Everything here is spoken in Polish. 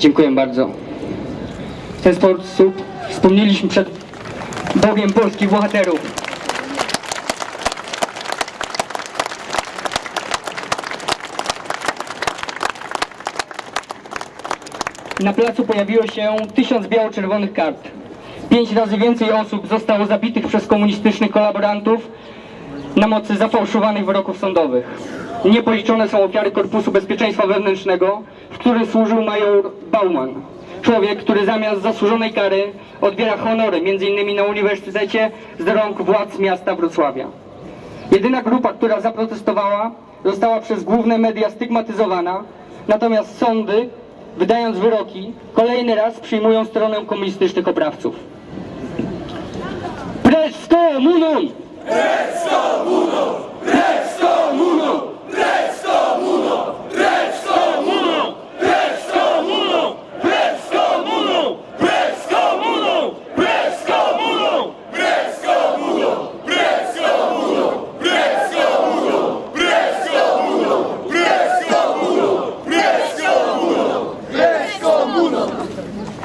Dziękuję bardzo. W ten sposób wspomnieliśmy przed Bogiem polskich bohaterów. Na placu pojawiło się tysiąc biało-czerwonych kart. Pięć razy więcej osób zostało zabitych przez komunistycznych kolaborantów na mocy zafałszowanych wyroków sądowych. Niepoliczone są ofiary Korpusu Bezpieczeństwa Wewnętrznego, w którym służył major Bauman. Człowiek, który zamiast zasłużonej kary odbiera honory, m.in. na uniwersytecie, z rąk władz miasta Wrocławia. Jedyna grupa, która zaprotestowała, została przez główne media stygmatyzowana, natomiast sądy, wydając wyroki, kolejny raz przyjmują stronę komunistycznych oprawców. Precz z komuną! Precz z komuną! 不能